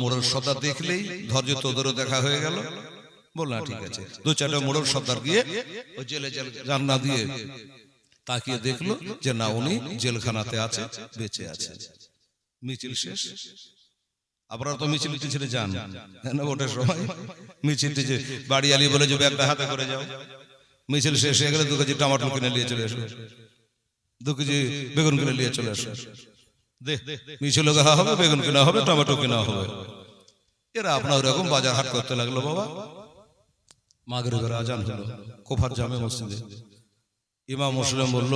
মোড়ল সর্দার দেখলেই ধৈর্য তোদেরও দেখা হয়ে গেল। বল না, ঠিক আছে। দু চারটা মোড়ল সর্দার গিয়ে ওই জেলে জান্না দিয়ে তাকিয়ে দেখল যে, না, উনি জেলখানাতে আছে, বেঁচে আছে। মিছিল শেষ। আপনারা তো মিছিল টিছিলে যান। না ওটার সময় মিছিল টিছে বাড়ি আলি বলে যে একটা হাতে করে যাও। মিছিল শেষ হয়ে গেলে দু কেজি টমাটো কিনে নিয়ে চলে এসো। দু কেজি বেগুন কিনে নিয়ে চলে দে মিছিল গাহা হবে, বেগুন কেনা হবে, টমেটো কেনা হবে। এরা আপনার ওরকম বাজার হাট করতে লাগল বাবা। মাগরিবের আজান হলো, কোফার জামে মসজিদে। ইমাম মুসলিম বলল,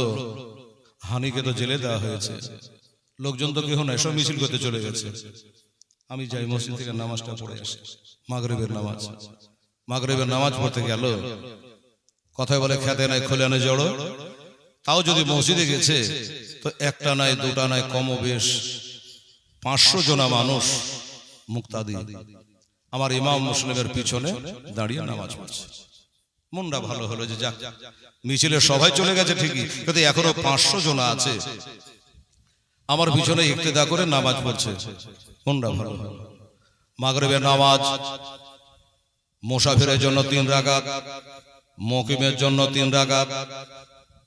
হানিকে তো জেলে দেওয়া হয়েছে। লোকজন তো কেউ নাই, সব মিছিল করতে চলে গেছে। আমি যাই মসজিদ থেকে নামাজটা পড়ে আসি, মাগরিবের নামাজ। মাগরিবের নামাজ পড়তে গেল। কথায় বলে, খেতে নাই, খোলে আনে জড়ো। তাও যদি মসজিদে গেছে তো একটা নাই, দুটা নাই, কমবেশ। পাঁচশো জনা মানুষ মুক্তাদি। আমার ইমাম মুসলিমের পিছনে দাঁড়িয়ে নামাজ পড়ছে। মনটা ভালো হলো যে যাক, মিছিলে সবাই চলে গেছে ঠিকই, কিন্তু এখনও পাঁচশো জনা আছে। আমার পিছনে ইক্তেদা করে নামাজ পড়ছে। মনটা ভালো হলো। মাগরেবের নামাজ, মোসাফিরের জন্য তিন রাগাত মকিমের জন্য তিন রাগাত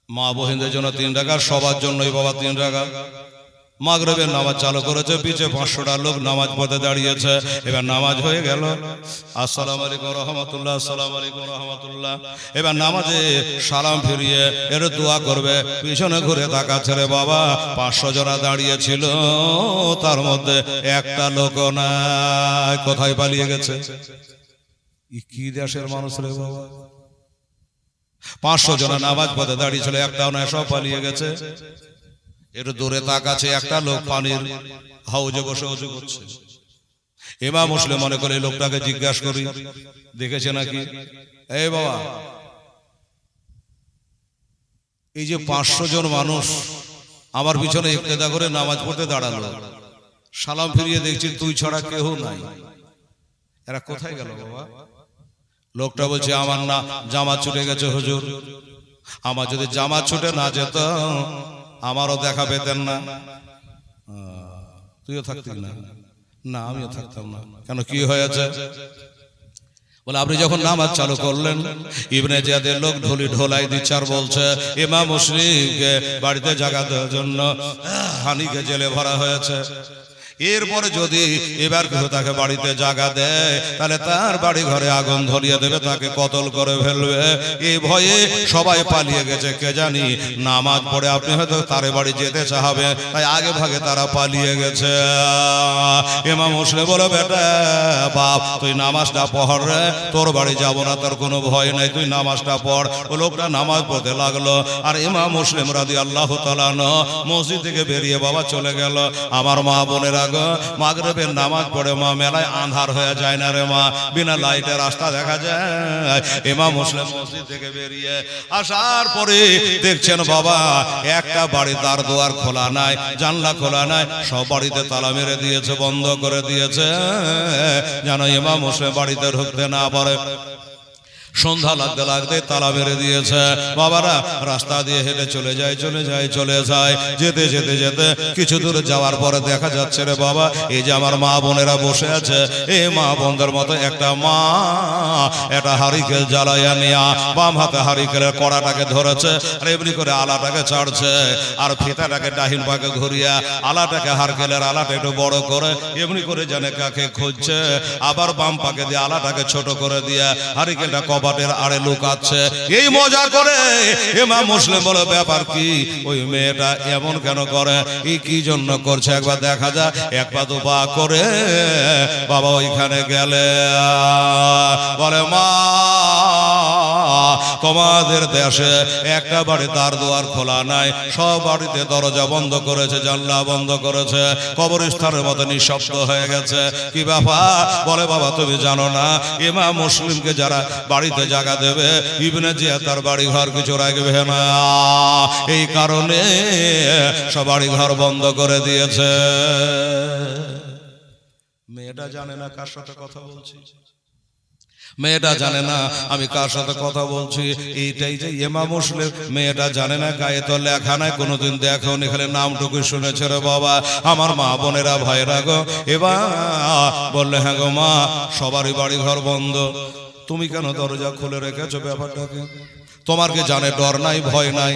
মা বহিনদের জন্য তিন টাকা সবার জন্যই বাবা তিন টাকা মাগরবের নামাজ চালু করেছে, পিছে পাঁচশোটা লোক নামাজ পথে দাঁড়িয়েছে। এবার নামাজ হয়ে গেল। আসসালাম আলাইকুম রহমতুল্লাহ, আসসালাম আলাইকুম রহমতুল্লাহ। এবার নামাজে সালাম ফিরিয়ে এর দোয়া করবে। পিছনে ঘুরে তাকাচ্ছে রে বাবা, পাঁচশো জনা দাঁড়িয়েছিল, তার মধ্যে একটা লোক নাই। কোথায় পালিয়ে গেছে? কি দেশের মানুষ রে বাবা? পাঁচশো জনা নামাজ পথে দাঁড়িয়েছিল একটাও নয় সব পালিয়ে গেছে। এর দূরে তাকাচ্ছে একটা লোক পানির হাউজে বসে উঁচু করছে। এমা মুসলিম মনে করে লোকটাকে জিজ্ঞাসা করি, দেখেছে নাকি? এই বাবা, এই যে পাঁচশো জন মানুষ আমার পিছনে ইফতেদা করে নামাজ পড়তে দাঁড়াল, সালাম ফিরিয়ে দেখছি তুই ছাড়া কেউ নাই। এরা কোথায় গেল বাবা? লোকটা বলছে আমার না জামা ছুটে গেছে হুজুর। আমার যদি জামা ছুটে না যেত আমারও দেখা পেতেন না। তুইও থাকতি না? না। আমিও থাকতাম না। কেন কি হয়েছে? বলে আপনি যখন নামাজ চালু করলেন ইবনে জিয়াদের লোক ঢোলি ঢোলাই দিচ্ছে আর বলছে ইমাম মুসলিমকে বাড়িতে জাগা দেওয়ার জন্য হানিকে জেলে ভরা হয়েছে। এরপরে যদি এবার কেউ তাকে বাড়িতে জাগা দেয় তাহলে তার বাড়ি ঘরে আগুন ধরিয়ে দেবে তাকে কতল করে ফেলবে। এই ভয়ে সবাই পালিয়ে গেছে কে জানি? নামাজ পড়ে আপনি হয়তো তারে বাড়ি যেতে চাহাবে। তাই আগে ভাগে তারা পালিয়ে গেছে। এমা মুসলে বলে বেটা বাপ তুই নামাজটা পড় রে। তোর বাড়ি যাব না তোর কোনো ভয় নাই। তুই নামাজটা পড়। ও লোকটা নামাজ পড়তে লাগল। আর এমা মুসলিম রাদি আল্লাহ তালানো মসজিদ থেকে বেরিয়ে বাবা চলে গেল। আমার মা বোনেরা গো। মাগরেবের নামাজ পড়ে মা, মেলায় আন্ধার হয়ে যায় না রে মা। বিনা লাইটে রাস্তা দেখা যায়। ইমা মুসলিম মসজিদ থেকে বেরিয়ে আসার পরে দেখছেন বাবা, একটা বাড়ি তার দুয়ার খোলা নাই, জানলা খোলা নাই, সব বাড়িতে তালা মেরে দিয়েছে, বন্ধ করে দিয়েছে। যেন ইমা মুসলিম বাড়িতে ঢুকতে না পারে। সন্ধ্যা লাগতে লাগতে তালা মেরে দিয়েছে। বাবারা, রাস্তা দিয়ে হেঁটে চলে যায় চলে যায় চলে যায়। যেতে যেতে যেতে কিছু দূর যাওয়ার পরে দেখা যাচ্ছে রে বাবা, এই যে আমার মা বোনেরা বসে আছে এই মা বোনদের মতো একটা মা, একটা হারিকেল জ্বালাইয়া নেয়া বাম হাতে হারিকেলের কড়াটাকে ধরেছে আর এমনি করে আলাটাকে ছাড়ছে আর ফিতাটাকে ডাহিন পাকে ঘুরিয়া আলাটাকে হারকেলের আলাটা একটু বড় করে এমনি করে জানে কাকে খুঁজছে, আবার বাম পাকে দিয়ে আলাটাকে ছোট করে দিয়ে হারিকেলটা কবাটের আড়ে লুকাচ্ছে এই মজা করে এমা মুসলিম বলে, ব্যাপার কি? ওই মেয়েটা এমন কেন করে? এই কি জন্য করছে? একবার দেখা যায় এক পা দু পা করে বাবা ওইখানে গেলে। বলে, মা তোমাদের দেশে। একটা বাড়ি তার দুয়ার খোলা নাই। সব বাড়িতে দরজা বন্ধ করেছে, জানলা বন্ধ করেছে। কবরস্থানের মতো নিঃশব্দ হয়ে গেছে। কি ব্যাপার? বলে, বাবা, তুমি জানো না ইমা মুসলিমকে যারা বাড়িতে জায়গা দেবে, ইবনে জিয়া তার বাড়ি ঘর কিছু রাখবে না। এই কারণে সব বাড়ি ঘর বন্ধ করে দিয়েছে। মেয়েটা জানে না কার সাথে কথা বলছি। মেয়েটা জানে না। আমি কার সাথে কথা বলছি? এইটাই যে ইমা মুসলিম। মেয়েটা জানে না গায়ে তো লেখা নাই কোনোদিন দেখো এখানে নামটুকু শুনেছে রে বাবা। আমার মা বোনেরা ভাইরা গো। এবার বললে হ্যাঁ গো মা সবারই বাড়ি ঘর বন্ধ। তুমি কেন দরজা খুলে রেখেছো ব্যাপারটাকে? তোমার কি জানে ডর নাই ভয় নাই?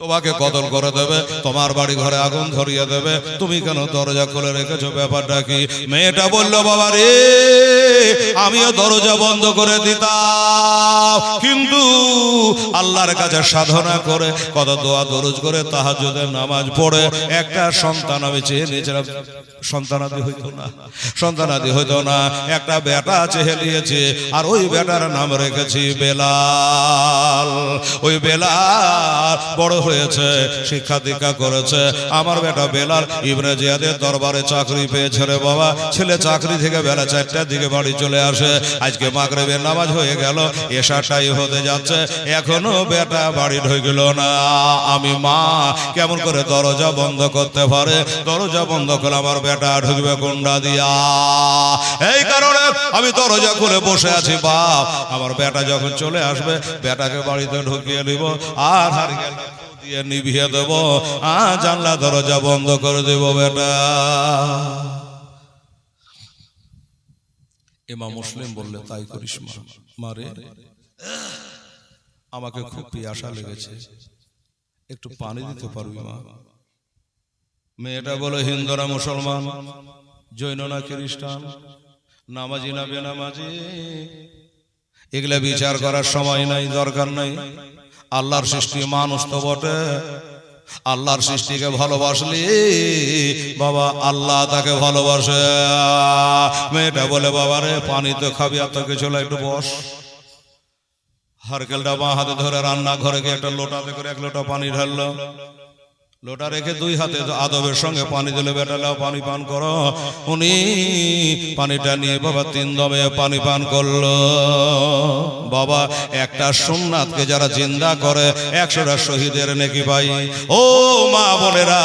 তোমাকে কদল করে দেবে, তোমার বাড়ি ঘরে আগুন ধরিয়ে দেবে। তুমি কেন দরজা খুলে রেখেছো? ব্যাপারটা কি? মেয়েটা বলল, বাবা রে, আমিও দরজা বন্ধ করে দিতাম। কিন্তু আল্লাহর কাছে সাধনা করে কত দোয়া, দরজ করে, তাহাজ্জুদের নামাজ পড়ে একটা সন্তান আমি চেয়ে নিয়েছিলাম। সন্তানাদি হইতো না, সন্তানাদি হইতো না। একটা বেটা চেহে নিয়েছে, আর ওই বেটার নাম রেখেছি বেলাল। ওই বেলাল বড় হয়েছে, শিক্ষা দীক্ষা করেছে। আমার বেটা বেলাল ইবনে জিয়াদের দরবারে চাকরি পেয়েছে রে বাবা। ছেলে চাকরি থেকে বেলা চারটার দিকে বাড়ি চলে আসে। আজকে মাগরেবের নামাজ হয়ে গেল এসাটাই হতে যাচ্ছে। এখনও বেটা বাড়ি ঢুকল না। আমি মা, কেমন করে দরজা বন্ধ করতে পারে? দরজা বন্ধ করে আমার বেটা ঢুকবে কুন্ডা দিয়া। এই কারণে আমি দরজা খুলে বসে আছি, বাপ। আমার বেটা যখন চলে আসবে, বেটাকে বাড়িতে ঢুকিয়ে নিব। আর হারিকেন দিয়ে নিভিয়ে দেব। আর জানলা দরজা বন্ধ করে দেব, বেটা। এমা মুসলিম বললে, তাই করিস মারে আমাকে খুব পিয়াসা লেগেছে। একটু পানি দিতে পারবি মা? মেয়েটা বলে, হিন্দুরা মুসলমান, জৈন না খ্রিস্টান? নামাজি না বেনামাজি? এগুলা বিচার করার সময় নাই, দরকার নাই। আল্লাহর সৃষ্টি মানুষ তো বটে। আল্লাহর সৃষ্টিকে ভালোবাসলি বাবা আল্লাহ তাকে ভালোবাসে। মেয়েটা বলে বাবা রে পানি তো খাবি আর তোকে চলে একটু বস। হারকেলটা বাঁ হাতে ধরে রান্না ঘরে গিয়ে একটা লোটাতে করে এক লোটা পানি ঢাললো। লোটা রেখে দুই হাতে আদবের সঙ্গে পানি দিলে বেটালাও পানি পান করো। উনি পানিটা নিয়ে বাবা তিন দমে পানি পান করল। বাবা, একটা সোমনাথকে যারা জিন্দা করে, একশোটা শহীদের নাকি ভাই ও মা বোনেরা,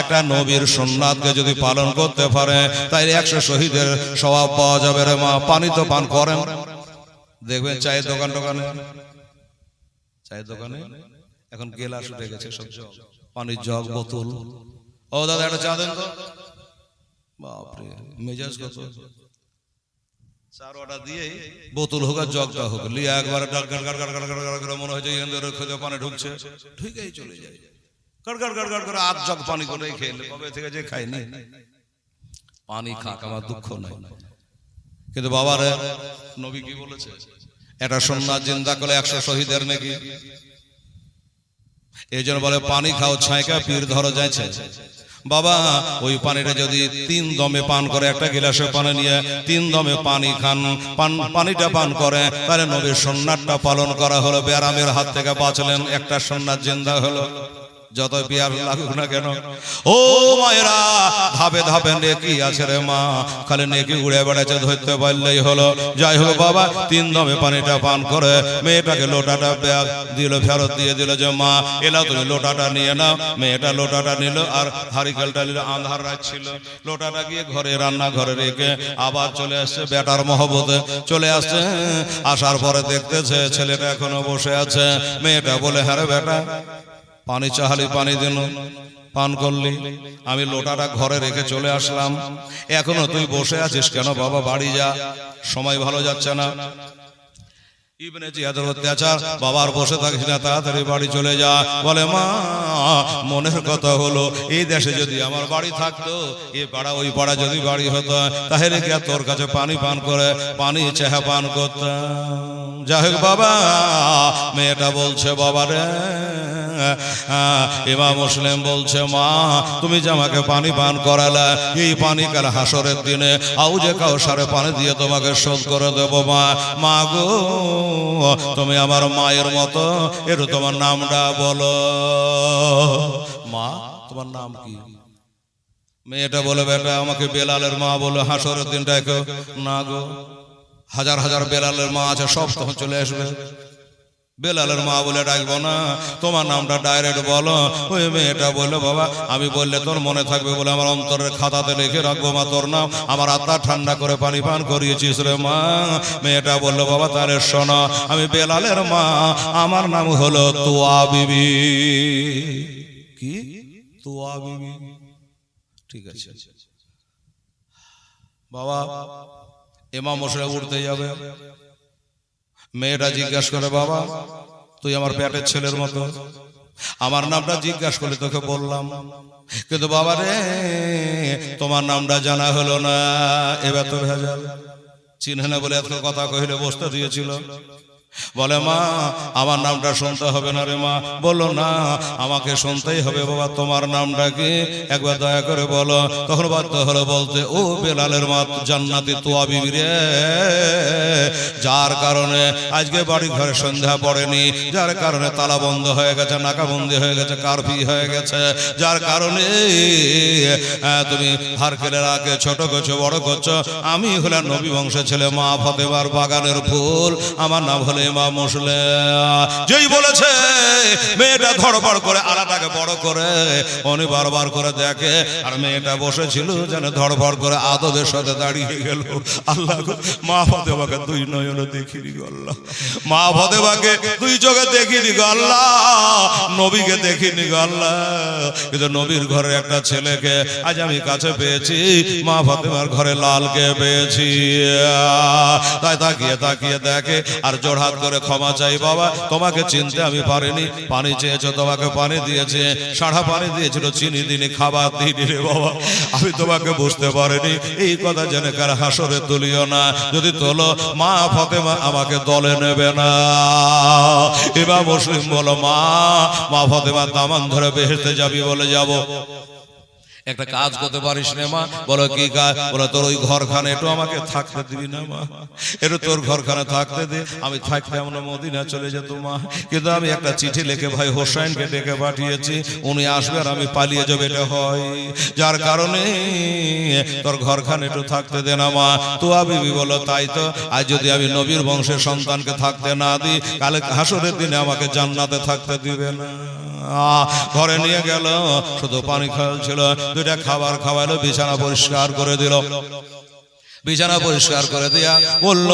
একটা নবীর সোমনাথকে যদি পালন করতে পারে তাই একশো শহীদের স্বভাব পাওয়া যাবে রে মা। পানি তো পান করেন। দেখবেন চায়ের দোকান টোকানে? চায়ের দোকানে? এখন গেলাস উঠে গেছে সব। পানির জগ বোতল। ও দাদা একটা চা দেন তো। বাপরে মেজাজ কত? চার অর্ডার দিয়ে বোতল হোক আর জগটা হোক লিয়ে একবার ডাক গাড় গাড় গাড় গাড় গাড় গাড় করে মনে হয় যে এখান থেকে পানি ঢুকছে। চলে যায়। গাড় গাড় গাড় গাড় করে আধ জগ পানি করে কবে থেকে যে খাইনি পানি খাক আমার দুঃখ নাই। কিন্তু বাবার নবী কি বলেছে? এটা সোমনাথ জিন্দা করলে একশো শহীদের নাকি? এই জন্য বলে, পানি খাও ছাঁকা পীর ধরো যাইছে। বাবা, ওই পানিটা যদি তিন দমে পান করে, একটা গিলাসে পানি নিয়ে তিন দমে পানি খান, পান, পানিটা পান করে, তাহলে নবীর সন্ন্যাসটা পালন করা হলো। ব্যারামের হাত থেকে বাঁচলেন, একটা সন্ন্যাস জিন্দা হলো। যত পিয়ার লাগুক না কেন? ও মায়েরা ধাপে ধাপে নেকি আছে রে মা। খালি নেকি উড়ে বেড়াচ্ছে ধরতে পারলেই হলো। যাই হোক বাবা তিন দমে পানিটা পান করে মেয়েটাকে লোটাটা ব্যাগ দিল ফেরত দিয়ে দিল যে মা এলা তুমি লোটাটা নিয়ে নাও। মেয়েটা লোটাটা নিল আর হারিকেলটা নিল আন্ধার রাত ছিল লোটাটা গিয়ে ঘরে রান্না ঘরে রেখে আবার চলে আসছে বেটার মহবতে চলে আসছে আসার পরে দেখতেছে ছেলেটা এখনও বসে আছে মেয়েটা বলে হ্যাঁ রে বেটা পানি চাহালি পানি দিন, পান করলি। আমি লোটাটা ঘরে রেখে চলে আসলাম। এখনও তুই বসে আছিস কেন বাবা? বাড়ি যা। সময় ভালো যাচ্ছে না। ইবনে জিয়াদের অত্যাচার বাবার বসে থাকিস না, তাড়াতাড়ি বাড়ি চলে যা। বলে, মা, মনের কথা হলো, এই দেশে যদি আমার বাড়ি থাকতো, এ পাড়া ওই পাড়া যদি বাড়ি হতো, তাহলে কি তোর কাছে পানি পান করে, পানি চেহা পান করতাম? যাই হোক বাবা, মেয়েটা বলছে, বাবা রে ইমা মুসলিম বলছে, মা, তুমি যে আমাকে পানি পান করালে, এই পানি কাল হাসরের দিনে আউ যে কাউ সারে পানি দিয়ে তোমাকে শোধ করে দেব, মা। মা গো, তুমি আমার মায়ের মতো একটু তোমার নামটা বলো। মা, তোমার নাম কি? মেয়েটা বলে, বেটা, আমাকে বেলালের মা বলে, হাসরের দিনটা কেউ না গো, হাজার হাজার বেলালের মা আছে, সব তখন চলে আসবে। বেলালের মা বলে ডাকবো না। তোমার নামটা ডাইরেক্ট বলো। ওই মেয়েটা বলল, বাবা, আমি বললে তোর মনে থাকবে বলে আমার অন্তরের খাতাতে লিখে রাখব, মা, তোর নাম। আমার আত্মা ঠান্ডা করে পানি পান করিয়েছিস রে, মা। মেয়েটা বলল, বাবা, তাহলে শোনো, আমি বেলালের মা। আমার নাম হলো তোয়া বিবি। কি? তুয়া বিবি? ঠিক আছে। বাবা এমা মশলা উঠতে যাবে। মেয়েটা জিজ্ঞাসা করে, বাবা, তুই আমার পেটের ছেলের মতো? আমার নামটা জিজ্ঞাসা করে তোকে বললাম। কিন্তু বাবা রে, তোমার নামটা জানা হলো না। এবার তো ভেজাল। চিনহে না বলে এত কথা কহিলে বসতে দিয়েছিল। বলে, মা, আমার নামটা শুনতে হবে না রে মা। বলল, না, আমাকে শুনতেই হবে বাবা, তোমার নামটা কি? একবার দয়া করে বলো। তখন বাধ্য হলো বলতে, ও বেলালের মা, জান্নাতি তোয়া বিবি রে। যার কারণে আজকে বাড়ি ঘরে সন্ধ্যা পড়েনি, যার কারণে তালা বন্ধ হয়ে গেছে, নাকাবন্দি হয়ে গেছে কারফি হয়ে গেছে, যার কারণে তুমি হারকেলের আগে ছোট করছ, বড় করছ। আমি হলাম নবী বংশের ছেলে, মা ফতেবার বাগানের ফুল। আমার নাম হলে মা মুসলে যেই বলেছে, মেয়েটা ধড়পড় করে আলাদাকে বড় করে উনি বারবার করে দেখে, আর মেয়েটা বসেছিল যেন ধড়ফড় করে আদবের সাথে দাঁড়িয়ে গেল। আল্লাহ মা দুই নয়নে দেখিনি গো আল্লাহ। মা দুই চোখে দেখিনি গো আল্লাহ। নবীকে দেখিনি গো আল্লাহ। কিন্তু নবীর ঘরে একটা ছেলেকে আজ আমি কাছে পেয়েছি, মা ফতেমার ঘরে লালকে পেয়েছি। তাই তাকিয়ে তাকিয়ে দেখে, আর জোড়হাত করে ক্ষমা চাই, বাবা। তোমাকে চিনতে আমি পারিনি। পানি চেয়েছো, তোমাকে পানি দিয়েছে। সাড়া পানি দিয়েছিল, চিনি দিনি, খাবার দিনি রে বাবা। আমি তোমাকে বুঝতে পারিনি। এই কথা জেনে কার হাসরে তুলিও না। যদি তোলো, মা ফতেমা আমাকে দলে নেবে না। এবার মুসলিম বলো, মা মা ফতেমা দামান ধরে বেহেতে যাবি বলে যাব। একটা কাজ করতে পারিস না মা। বলো, কি কাজ? বলো, তোর ওই ঘরখানে একটু আমাকে থাকতে দিবি না মা। একটু তোর ঘরখানে থাকতে দে। আমি থাকতে আমরা মদিনা চলে যেত মা। কিন্তু আমি একটা চিঠি লিখে ভাই হোসাইনকে ডেকে পাঠিয়েছি। উনি আসবে আর আমি পালিয়ে যাবে, এটা হয়। যার কারণে তোর ঘরখানে একটু থাকতে দে না মা। তো বিবি বলো, তাই তো? আজ যদি আমি নবীর বংশের সন্তানকে থাকতে না দিই কালে হাসরের দিনে আমাকে জান্নাতে থাকতে দিবে না। ঘরে নিয়ে গেল, শুধু পানি খাওয়াছিল দুইটা খাবার খাওয়ালো বিছানা পরিষ্কার করে দিল। বিছানা পরিষ্কার করে দিয়া বলল,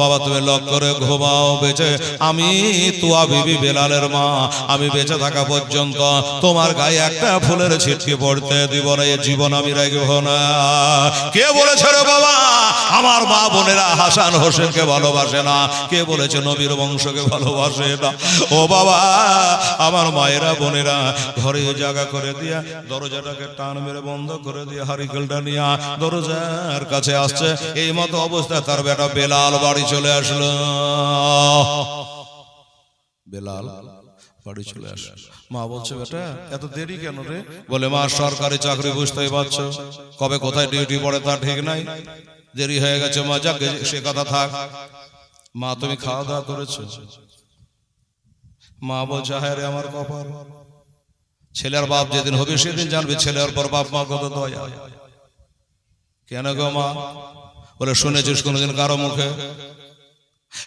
বাবা, তুমি লক করে ঘুমাও বেঁচে। আমি তুয়া বিবি বেলালের মা। আমি বেঁচে থাকা পর্যন্ত তোমার গায়ে একটা ফুলের ছিটকে পড়তে দিব না, এ জীবন আমি রাখব না। কে বলেছে রে বাবা? আমার মা বোনেরা হাসান হোসেনকে ভালোবাসে না। কে বলেছে নবীর বংশকে ভালোবাসে না? ও বাবা, আমার মায়েরা বোনেরা ঘরে জায়গা করে দিয়া দরজাটাকে টান মেরে বন্ধ করে দিয়ে হারিকেলটা নিয়ে দরজার কাছে আসছে, এই মতো অবস্থায় তার বেটা বেলাল বাড়ি চলে আসলো। বেলাল বাড়ি চলে আসলো। মা বলছে, বেটা, এত দেরি কেন রে? বলে, মা, সরকারি চাকরি বুঝতেই পারছ। কবে কোথায় ডিউটি পড়ে তা ঠিক নাই। দেরি হয়ে গেছে, মা, যাক সে কথা থাক। মা, তুমি খাওয়া দাওয়া করেছ? মা বলছে হ্যাঁ রে, আমার কপাল। ছেলের বাপ যেদিন হবে, সেদিন জানবে, ছেলের পর বাপ মা কত দয়া। কেন গো মা? বলে, শুনেছিস কোনোদিন কারও মুখে?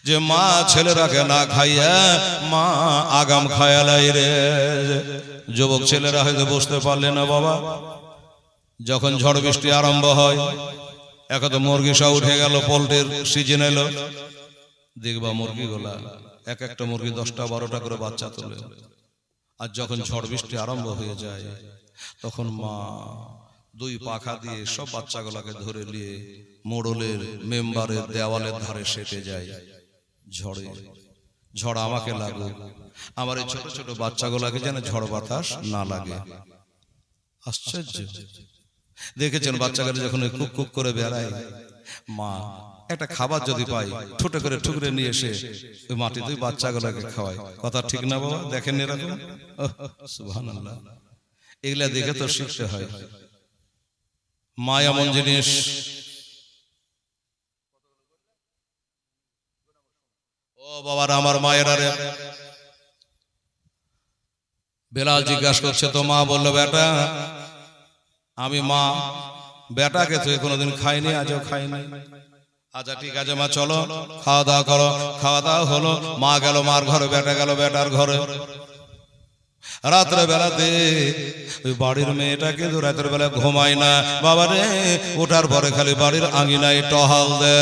যে মা ছেলেরাকে না খাইয়া মা আগাম খায়ালাই রে। যুবক ছেলেরা হয়তো বুঝতে পারলে না বাবা। যখন ঝড় বৃষ্টি আরম্ভ হয় এক তো মুরগি সব উঠে গেল, পোল্ট্রির সিজন এলো। দেখবা মুরগিগুলা, এক একটা মুরগি দশটা, বারোটা করে বাচ্চা তোলে। আর যখন ঝড় বৃষ্টি আরম্ভ হয়ে যায়, তখন মা দুই পাখা দিয়ে সব বাচ্চাগুলোকে ধরে নিয়ে মোড়লের মেম্বারের দেওয়ালের ধারে সেটে যায়। ঝড়ে। ঝড়। আমাকে লাগুক আমার এই ছোট ছোট বাচ্চাগুলোকে যেন ঝড় বাতাস না লাগে। আশ্চর্য। দেখেছেন বাচ্চাগুলো যখন কুক কুক করে বেড়ায়? মা একটা খাবার যদি পাই ঠুটে করে ঠুকরে নিয়ে এসে ওই মাটিতে বাচ্চাগুলোকে খাওয়ায়। কথা ঠিক না বাবা? দেখেন এরকম? এগুলা দেখে তো শিখতে হয়। মা এমন জিনিস ও বাবার, আমার মায়েরা রে। বেলাল জিজ্ঞাসা করছে, তো মা বলল, বেটা, আমি মা, বেটাকে তুই কোনোদিন খাইনি, আজও খাইনি। আচ্ছা ঠিক আছে, মা, চলো, খাওয়া দাওয়া করো। খাওয়া দাওয়া হলো, মা গেল মার ঘরে, বেটা গেল বেটার ঘরে। রাত্রে বেলাতে ওই বাড়ির মেয়েটা কিন্তু রাতের বেলা ঘুমায় না। বাবা রে, ওঠার পরে খালি বাড়ির আঙিনায় টহাল দে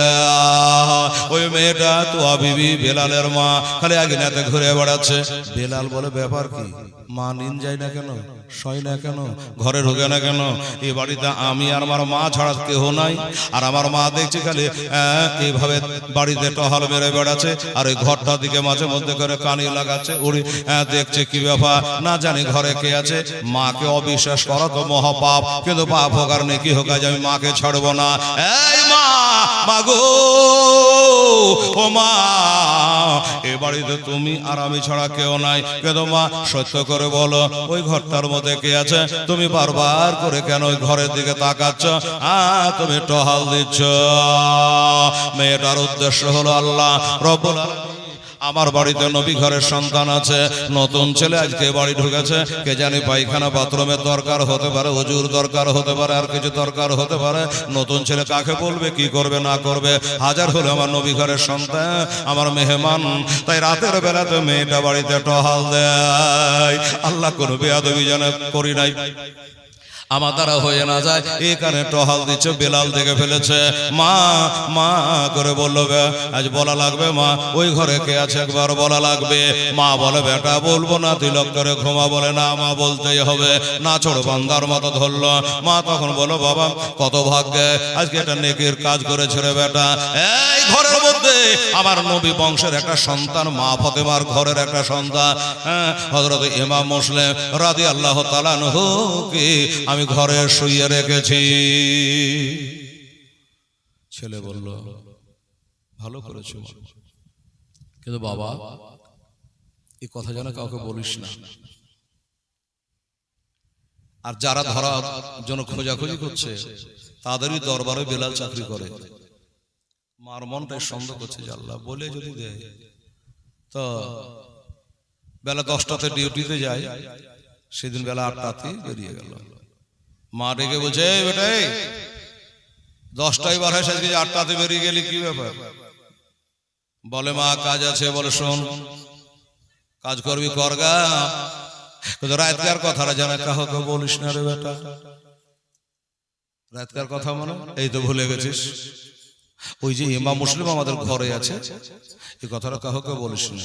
ওই মেয়েটা তো আবিবি বেলালের মা, খালি আঙিনাতে ঘুরে বেড়াচ্ছে। বেলাল বলে, ব্যাপার কি? মা নিন যায় না কেন? শয় না কেন? ঘরে ঢোকে না কেন? এই বাড়িতে আমি আর আমার মা ছাড়া কেহ নাই। আর আমার মা দেখছি খালি এইভাবে বাড়িতে টহল মেরে বেড়াচ্ছে আর ওই ঘরটার দিকে মাঝে মধ্যে করে কানি লাগাচ্ছে উড়ি দেখছে কি ব্যাপার? না জানি ঘরে কে আছে। মাকে অবিশ্বাস করা তো মহাপাপ। কিন্তু পাপ হোক আর নেকি হোক আজ আমি মাকে ছাড়বো না। এই মা মাগো ও মা এ বাড়িতে তুমি আর আমি ছাড়া কেউ নাই। কিন্তু মা সত্য করে বলো, ওই ঘরটার মধ্যে কে আছে? তুমি বারবার করে কেন ওই ঘরের দিকে তাকাচ্ছ? আ তুমি টহাল দিচ্ছ। মেয়েটার উদ্দেশ্য হলো আল্লাহ, রব্বুল আলামিন আমার বাড়িতে নবী ঘরের সন্তান আছে। নতুন ছেলে আজকে বাড়ি ঢুকেছে। কে জানি পায়খানা, বাথরুমের দরকার হতে পারে অজুর দরকার হতে পারে, আর কিছু দরকার হতে পারে। নতুন ছেলে কাকে বলবে, কি করবে, না করবে? হাজার হলে আমার নবী ঘরের সন্তান, আমার মেহমান। তাই রাতের বেলাতে মেয়েটা বাড়িতে টহাল দেয়। আল্লাহ কোনো বেয়াদবি যেন করি নাই। আমার দ্বারা হয়ে না যায়। এখানে টহাল দিচ্ছে, বেলাল দেখে ফেলেছে। মা মা করে বলল আজ বলা লাগবে, মা, ওই ঘরে কে আছে? একবার বলা লাগবে। মা বলে, বেটা, বলব না, তিলক করে ঘুমা বলে না, মা বলতেই হবে। না ছোট বান্দার মতো ধরলো। মা তখন বলো বাবা, কত ভাগ্যে, আজকে একটা নেকির কাজ করেছে রে বেটা। এই ঘরের মধ্যে আমার নবী বংশের একটা সন্তান, মা ফতেমার ঘরের একটা সন্তান। হ্যাঁ হজরত ইমাম মুসলিম রাদি আল্লাহ তালানহুকে আমি ঘরে শুইয়ে রেখেছি। ছেলে বলল, ভালো করেছ কিন্তু বাবা এই কথা যেন কাউকে বলিস না। আর যারা ধরার জন্য খোঁজাখুঁজি করছে, তাদেরই দরবারে বেলাল চাকরি করে। মার মনটাই সন্দেহ করছে আল্লাহ বলে যদি দেয় তো বেলা দশটাতে ডিউটিতে যায়, সেদিন বেলা আটটাতে বেরিয়ে গেল। মা ডেকে বলছে "এই বেটা এই, দশটায় বার হয় আটটাতে বেরিয়ে গেলি কি ব্যাপার? বলে মা কাজ আছে বলে শোন কাজ করবি করগা রাতকার কথাটা জানা কাহকে বলিস না রে বেটা। রাতকার কথা মনে? এই তো ভুলে গেছিস। ওই যে ইমাম মুসলিম আমাদের ঘরে আছে এই কথাটা কাহকে বলিস না।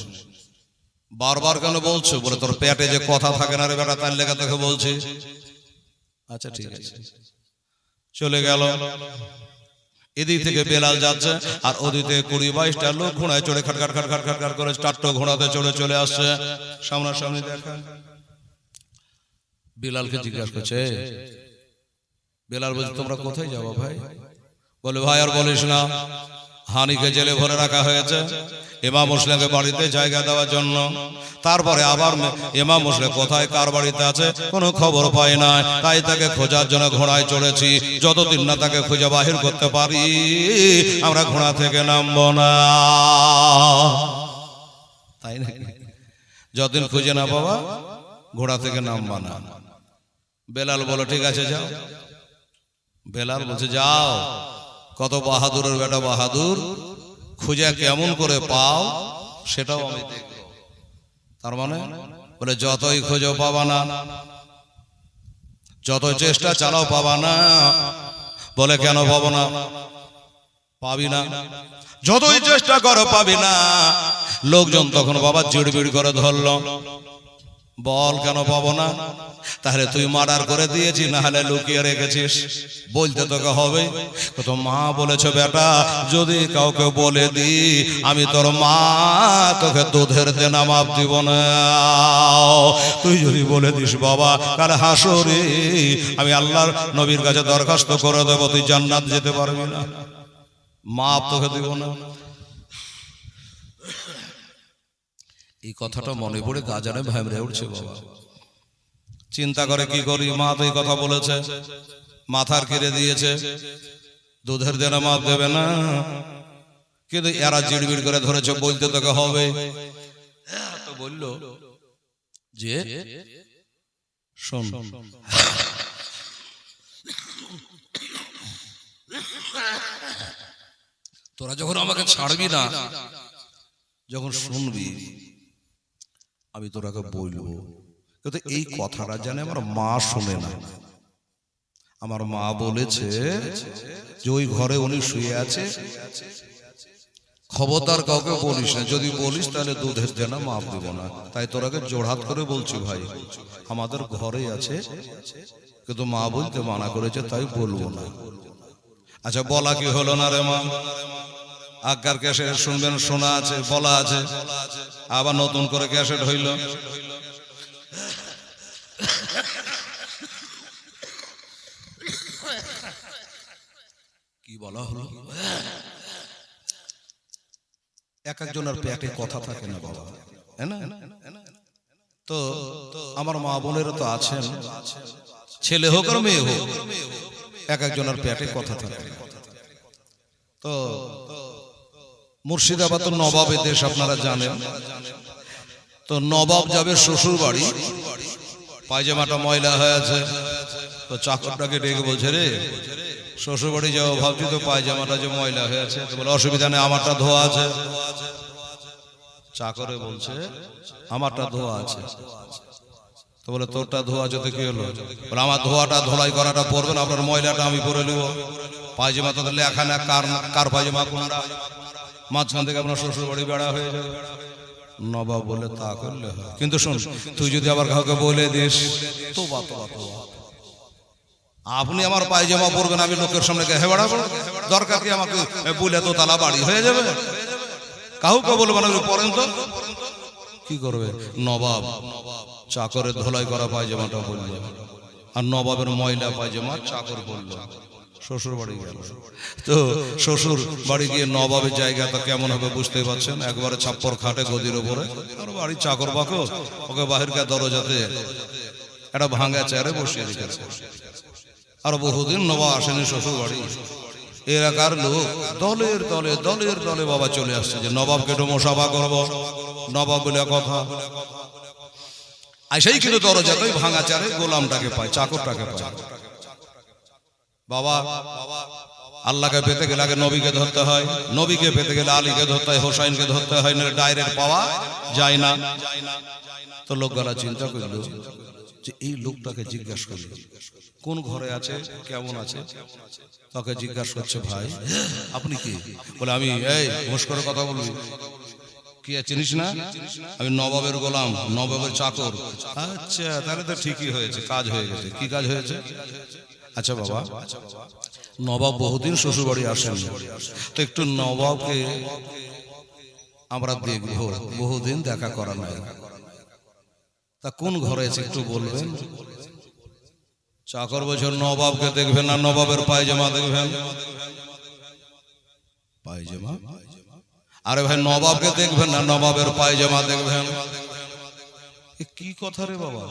বারবার কেন বলছো? বলে তোর পেটে যে কথা থাকে না রে বেটা তার লেখা তোকে বলছি। আচ্ছা ঠিক আছে। চলে গেল। এদিক থেকে বেলাল যাচ্ছে আর ওদিক থেকে কুড়ি বাইশটা লোক ঘোড়ায় চড়ে খাট খাট খাট খাট খাট খাট করে চারটো ঘোড়াতে চলে চলে আসছে। সামনাসামনি দেখা বিলালকে জিজ্ঞাসা করছে বেলাল বলছে তোমরা কোথায় যাব ভাই? বলে ভাই আর বলিস না। হানিকে জেলে ভরে রাখা হয়েছে। এমাম মুসলিমকে বাড়িতে জায়গা দেওয়ার জন্য। তারপরে আবার এমাম মুসলিম কোথায়, কার বাড়িতে আছে, কোনো খবর পাই না তাই তাকে খোঁজার জন্য ঘোড়ায় চড়েছি। যতদিন না তাকে খুঁজে বাহির করতে পারি, আমরা ঘোড়া থেকে নামবো না। তাই না? যতদিন খুঁজে না বাবা ঘোড়া থেকে নামবা না। বেলাল বলো, ঠিক আছে, যাও। বেলাল বলছে, যাও। কত বাহাদুরের বেটা বাহাদুর। খুঁজে কেমন করে পাও সেটাও আমি দেখব। তার মানে? বলে যতই খোঁজো পাবা না যত চেষ্টা চালাও পাবা না বলে কেন পাবো না? পাবি না? যতই চেষ্টা করো পাবি না। লোকজন তখন বাবা জিড়বিড় করে ধরলো। বল কেন পাবো না? তাহলে তুই মার্ডার করে দিয়েছি না হলে লুকিয়ে রেখেছিস। বলতে তোকে হবে। তো মা বলেছে, বেটা, যদি কাউকে বলে দি, আমি তোর মা তোকে দুধের দেনা মাপ দিব না। তুই যদি বলে দিস, বাবা, কাল হাসরে, আমি আল্লাহর নবীর কাছে দরখাস্ত করে দেবো, তুই জান্নাত যেতে পারবি না। মাপ তোকে দিব না। এই কথাটা মনে পড়ে গাজানে ভাইমরে উঠছে বাবা। চিন্তা করে কি করি? মা তো এই কথা বলেছে। মাথার কেড়ে দিয়েছে। দুধের দেনা মাপ দেবে না। কিন্তু এরা জিড়বিড় করে ধরেছে বলতে তোকে হবে। তো বলল যে শোন। তোরা যখন আমাকে ছাড়বি না যখন শুনবি আমি তোরাকে বলব। কিন্তু এই কথাটা জানে আমার মা শোনে না। আমার মা বলেছে যে ওই ঘরে উনি শুয়ে আছে। খবরদার কাউকে বলিস না। যদি বলিস তাহলে দুধের যেন মাপ দেব না। তাই তোরাকে জোড়হাত করে বলছি ভাই। আমাদের ঘরে আছে। কিন্তু মা বলতে মানা করেছে তাই বলব না। আচ্ছা বলা কি হলো না রে মা? আজ্ঞার ক্যাসেট শুনবেন, শোনা আছে, বলা আছে। আবার নতুন করে ক্যাসেট হইল। কি বলা হলো? এক একজনের পেটে কথা থাকে না বাবা হ্যাঁ না? তো আমার মা বোনেরা তো আছেন, ছেলে হোক আর মেয়ে হোক, এক একজনের পেটে কথা থাকে। তো মুর্শিদাবাদ তো নবাবের দেশ আপনারা জানেন। তো নবাব যাবে শ্বশুর বাড়ি পায়জামাটা ময়লা হয়ে আছে। তো চাকরটাকে ডেকে বলছে, রে শ্বশুর বাড়ি যাব ভাবছি তো পায়জামাটা যে ময়লা হয়ে আছে। তো বলে, অসুবিধা নেই, আমারটা ধোয়া আছে। চাকরে বলছে, আমারটা ধোয়া আছে। তো বলে, তোরটা ধোয়া আছে তো কি হলো বলে, আমার ধোয়াটা, ধোলাই করাটা পড়বে না, আপনার ময়লাটা আমি পরে নেব। পায়জামা তো লেখা না, কার কার পায়জামা কোনটা? মাঝখান থেকে আপনার শ্বশুর বাড়ি বেড়া হয়ে যাবে। নবাব বলে, তা করলে হয়। কিন্তু শোন, তুই যদি আবার কাউকে বলে দিস তো। আপনি আমার পায়জামা পরবেন, আমি লোকের সামনে হে বেড়াবো। দরকার কি আমাকে বলে তো তালা বাড়ি হয়ে যাবে? কাউকে বলব না পরেন তো। কি করবে? নবাব চাকরের ধোলাই করা পায়জামাটা বলল আর নবাবের ময়লা পায়জামা চাকর বলল শ্বশুর বাড়ি গেল। তো শ্বশুর বাড়ি গিয়ে নবাবের জায়গাটা কেমন হবে বুঝতেই পারছেন? একবারে ছাপ্পর খাটে গদির ওপরে আর বাড়ির চাকর বাকো ওকে বাহিরকার দরজাতে একটা ভাঙা চেয়ারে বসিয়ে রেখেছে। আর বহুদিন নবাব আসেনি শ্বশুর বাড়ি। এলাকার লোক দলের দলে দলের দলে বাবা চলে আসছে যে নবাবকে একটু মোসাফা করব। নবাব বলে কথা। আইসাই কিন্তু দরজাতেই ভাঙা চারে গোলামটাকে পায় চাকরটাকে পায়। বাবা, আল্লাহকে পেতে গেলে আগে নবীকে ধরতে হয়, নবীকে পেতে গেলে আলীকে ধরতে হয়, হোসাইনকে ধরতে হয় না ডাইরেক্ট পাওয়া যায় না। তো লোকগুলা চিন্তা করল যে এই লোকটাকে জিজ্ঞাসা করল, কোন ঘরে আছে, কেমন আছে? তাকে জিজ্ঞাসা করছে, ভাই, আপনি কি? বলে, আমি, এই ঘোষ করে কথা বলবি। কি চিনিস না? আমি নবাবের গোলাম, নবাবের চাকর। আচ্ছা তাহলে তো ঠিকই হয়েছে, কাজ হয়ে গেছে। কি কাজ হয়েছে? আচ্ছা বাবা। নবাব বহুদিন শ্বশুর বাড়ি আসেন তো একটু নবাবকে আমরা দেখব। বহুদিন দেখা করা নাই। তা কোন ঘরে আছে একটু বলবেন? চাকর বছর নবাবকে দেখবেন না নবাবের পায়জামা দেখবেন। পায়জামা? আরে ভাই নবাবকে দেখবেন না নবাবের পায়জামা দেখবেন। কি কথা রে বাবা?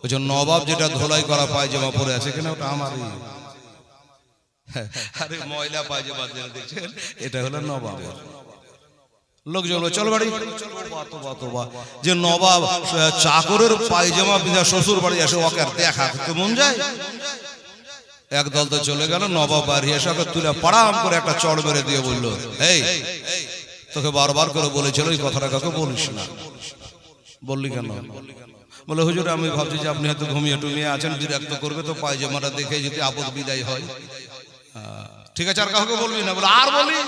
বলছে নবাব যেটা ধোলাই করা পায়জামা পরে আছে কিনা ওটা আমারই। আরে ময়লা পায়জামা যেটা দেখছেন? এটা হলো নবাবের লোকজন চল বাড়ি। যে নবাব চাকরের পায়জামা বিধা শ্বশুর বাড়ি এসে ওকে আর দেখা তো মন যায়? এক দল তো চলে গেল, নবাব বাড়ি এসে ওকে তুলে পাড়াম করে একটা চড় মেরে দিয়ে বলল এই তোকে বারবার করে বলেছিল এই কথাটা কাউকে বলিস না। বললি কেন? বলে, হুজুর, আমি ভাবছি যে আপনি হয়তো ঘুমিয়ে টুমিয়ে আছেন, বিরক্ত করবে তো পায়জামাটা দেখে যদি আপদ বিদায় হয়। ঠিক আছে, আর কাউকে বলবি না? বলে, আর বলি,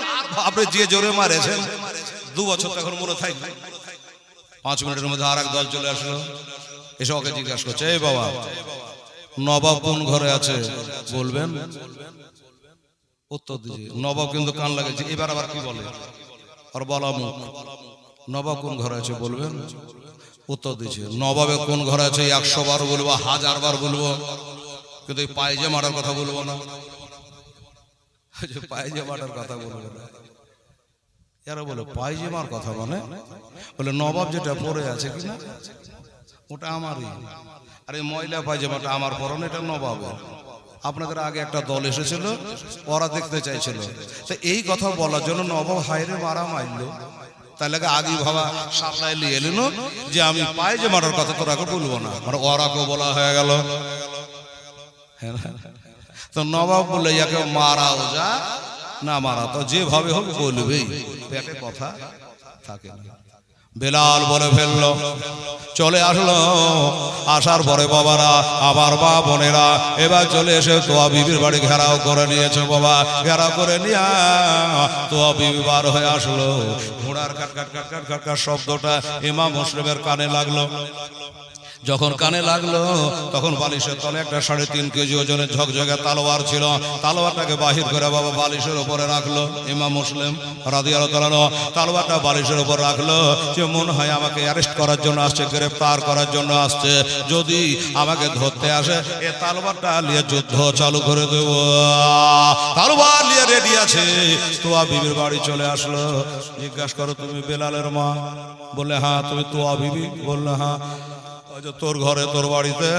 আপনি যে জোরে মারেছেন, দু বছর তখন মনে থাকবে পাঁচ মিনিটের মধ্যে আর এক দল চলে আসলো। এসে ওকে জিজ্ঞাসা করছে, এই বাবা, নবাব কোন ঘরে আছে? বলবেন, উত্তর দিয়েছে নবাব কিন্তু কান লাগাচ্ছে, এবার আবার কি বলে? আর বলা মুখ। নবাব কোন ঘরে আছে? বলবেন উত্তর দিচ্ছে নবাবে কোন ঘরে আছে? একশো বার বলব হাজার বার বলব। কিন্তু এই পায়জামাটার কথা বলব না। যে পায়জামাটার কথা বলব না। এরা বলে পায়জামার কথা মানে? বলে নবাব যেটা পরে আছে কি না? ওটা আমারই। আরে ময়লা পায়জামাটা আমার পরনে এটা নবাবের। আপনাদের আগে একটা দল এসেছিল ওরা দেখতে চাইছিল। তো এই কথা বলার জন্য নবাব হাইরে মারা মারলো। তাহলে আগে ভাবা সাপ্লাই লিয়ে এলেন যে আমি পাই যে মারার কথা তোরাকে বলব না। ওরা ওরাকে বলা হয়ে গেল। হ্যাঁ তো নবাব বলে ইয়াকে মারাও যা, না মারা, তো যেভাবে হোক বলবেই পেটে কথা থাকে না। বেলাল বলে ফেলল, চলে আসলো। আসার পরে বাবারা, আবার বা বোনেরা, এবার চলে এসে তোয়া বিবির বাড়ি ঘেরাও করে নিয়েছে বাবা। ঘেরাও করে নিয়া তোয়া বিবি বার হয়ে আসলো। ঘোড়ার কাট কাট কাট কাট কাট শব্দটা ইমাম মুসলিমের কানে লাগল। যখন কানে লাগল, তখন বালিশের তলে একটা সাড়ে তিন কেজি ওজনের ঝকঝকে তালোয়ার ছিল। তালোয়ারটাকে বাহির করে বাবা বালিশের উপরে রাখল, ইমাম মুসলিম রাজি আলো তালোয়ারটা বালিশের উপর রাখল, যে মনে হয় আমাকে অ্যারেস্ট করার জন্য আসছে, গ্রেফতার করার জন্য আসছে। যদি আমাকে ধরতে আসে, এ তালোয়ারটা নিয়ে যুদ্ধ চালু করে দেব। তালোয়ার নিয়ে রেডি আছে। তোয়া বিবির বাড়ি চলে আসলো। জিজ্ঞাসা করো, তুমি বেলালের মা? বললে হ্যাঁ তুমি তোয়া বিবি? বললে হ্যাঁ। যে, তোর ঘরে, তোর বাড়িতে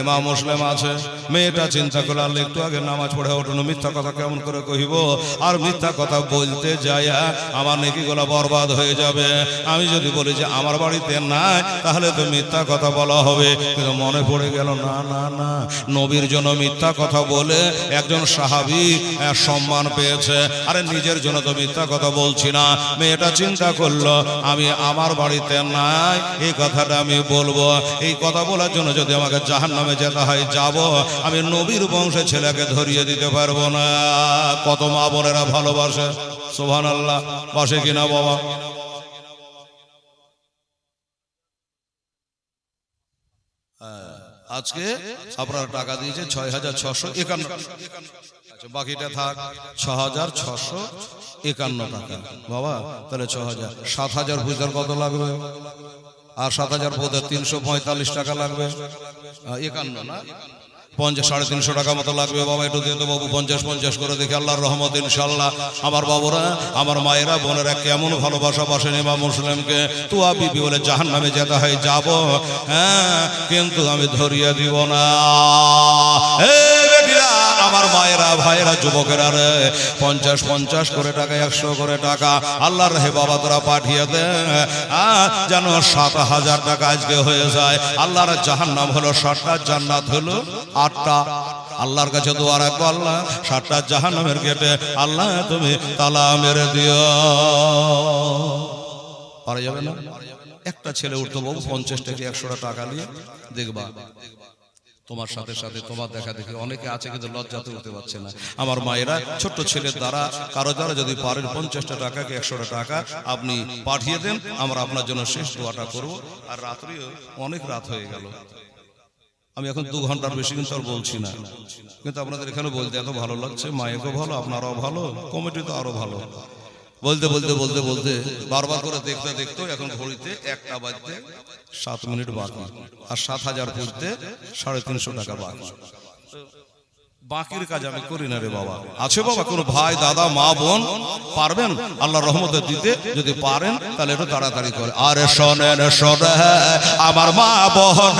এমা মুসলিম আছে। মেয়েটা চিন্তা করে আল্লাহ, একটু আগে নামাজ পড়ে ওঠুন মিথ্যা কথা কেমন করে কহিব? আর মিথ্যা কথা বলতে যাইয়া আমার নেকি গোলা বরবাদ হয়ে যাবে। আমি যদি বলি যে, আমার বাড়িতে নাই, তাহলে তো মিথ্যা কথা বলা হবে। কিন্তু মনে পড়ে গেল, না না না, নবীর জন্য মিথ্যা কথা বলে একজন সাহাবি সম্মান পেয়েছে। আরে, নিজের জন্য তো মিথ্যা কথা বলছি না। মেয়েটা চিন্তা করল, আমি আমার বাড়িতে নাই এই কথাটা আমি বলব। এই কথা বলার জন্য যদি আমাকে জাহান নামে যেতে হয়, যাব। আমি নবীর বংশে ছেলেকে ধরিয়ে দিতে পারব না। কত মা বোনেরা ভালোবাসে সোভান আল্লাহ বাসে কিনা বাবা? আজকে আপনারা টাকা দিয়েছে ছয় হাজার ছশো একান্ন। আচ্ছা বাকিটা থাক ছ হাজার ছশো একান্ন টাকা। বাবা, তাহলে ছ হাজার সাত হাজার বুঝার কত লাগবে? আর সাত হাজার বোধহয় তিনশো পঁয়তাল্লিশ টাকা লাগবে। একান্ন না? পঞ্চাশ, সাড়ে তিনশো টাকা মতো লাগবে। বাবা, একটু দিয়ে বাবু, পঞ্চাশ পঞ্চাশ করে দেখি। আল্লাহর রহমত ইনশাল্লাহ আমার বাবুরা, আমার মায়েরা, বোনেরা কেমন ভালোবাসা বাসেন বা মুসলিমকে। তু বিবি বলে জাহান নামে যেতে হয়, যাব। হ্যাঁ কিন্তু আমি ধরিয়ে দিব না। মায়েরা, ভাইয়েরা, যুবকেরা রে, পঞ্চাশ পঞ্চাশ করে টাকা, একশো করে টাকা আল্লাহর হে বাবা তোরা পাঠিয়ে দে। যেন সাত হাজার টাকা আজকে হয়ে যায়। আল্লাহর জাহান নাম হলো, সাতটা জান্নাত হলো আটটা। আল্লাহর কাছে দোয়া রাখব আল্লাহ, সাতটা জাহান নামের গেটে আল্লাহ তুমি তালা মেরে দিও। পারা যাবে না? একটা ছেলে উঠতো, বাবু, পঞ্চাশ থেকে একশোটা টাকা নিয়ে দেখবা। তোমার সাথে সাথে তোমার দেখা দেখি। অনেকে আছে কিন্তু লজ্জাতে উঠতে পারছে না। আমার মায়েরা ছোট্ট ছেলের দ্বারা কারও দ্বারা যদি পারেন পঞ্চাশটা টাকা কি একশোটা টাকা আপনি পাঠিয়ে দেন আমরা আপনার জন্য শেষ দোয়াটা করব। আর রাত্রিও অনেক রাত হয়ে গেল। আমি এখন দু ঘণ্টার বেশি কিন্তু আর বলছি না। কিন্তু আপনাদের এখানে বলতে এত ভালো লাগছে মায়েকেও ভালো আপনারাও ভালো কমিটি তো আরও ভালো। বলতে বলতে বলতে বলতে বারবার করে দেখতে দেখতে এখন ঘড়িতে একটা বাজতে সাত মিনিট বাকি। আর সাত হাজার পুজতে সাড়ে তিনশো টাকা বাকি। বাকির কাজ আমি করি না রে বাবা। আছে বাবা, কোনো ভাই, দাদা, মা, বোন, পারবেন? আল্লাহ রহমতের দিতে যদি পারেন, তাহলে একটু তাড়াতাড়ি করে। আরে শোনেন শোনে আমার মা বোন।